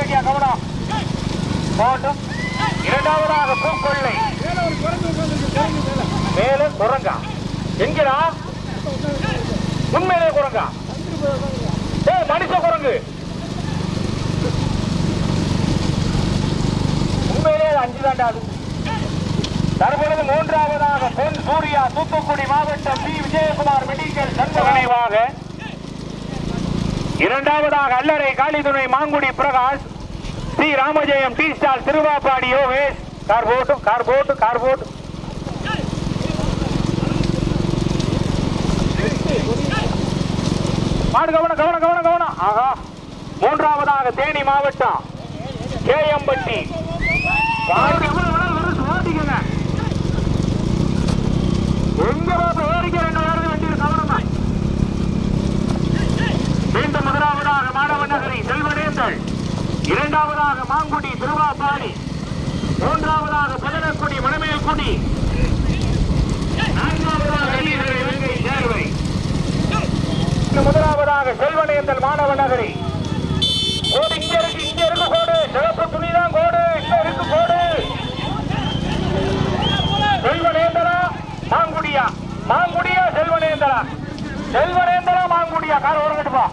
இறங்கியா கவனம். போட்டும். இரண்டாவதாக பூக்கொள்ளை. மேலும் குரங்கா. என்கிறா? உண்மையிலே குரங்கா. ஏ மனுஷ குரங்கு. உண்மையிலே அஞ்சு தாண்டா தற்பொழுது மூன்றாவதாக பொன் சூர்யா தூத்துக்குடி மாவட்டம் பி. விஜயகுமார் மெடிக்கல் சங்க நினைவாக இரண்டாவதாக அல்லறை Kalithunai Mangudi Prakash. C Ramajayam T stall Thiruvappadi Yogesh car போட்டு கார் போட்டு கார் போட்டு மாடு கவனம் கவனம் கவனம் கவனம் ஆகா மூன்றாவதாக தேனி மாவட்டம் கேஎம்பட்டி மாடு ஓட்டிக்கங்க எங்க பார்த்து ஓடிக்க ரெண்டு வாரது வண்டி கவனமா மீண்டும் முதலாவதாக மாணவ நகரி செல்வனேந்தல் இரண்டாவதாக மாங்குடி திருவாப்பாடி. மூன்றாவதாக பதனக்குடி மணமேல்குடி. முதலாவதாக செல்வனேந்தல் மாணவ நகரி கோடு இங்க இருக்கு இங்க இருக்கு கோடு. சிவப்பு துணிதான் கோடு இங்க இருக்கு கோடு. செல்வனேந்தரா மாங்குடியா? மாங்குடியா செல்வனேந்தரா செல்வனேந்தரா மாங்குடியா? கார் ஓரங்கட்டுப்பா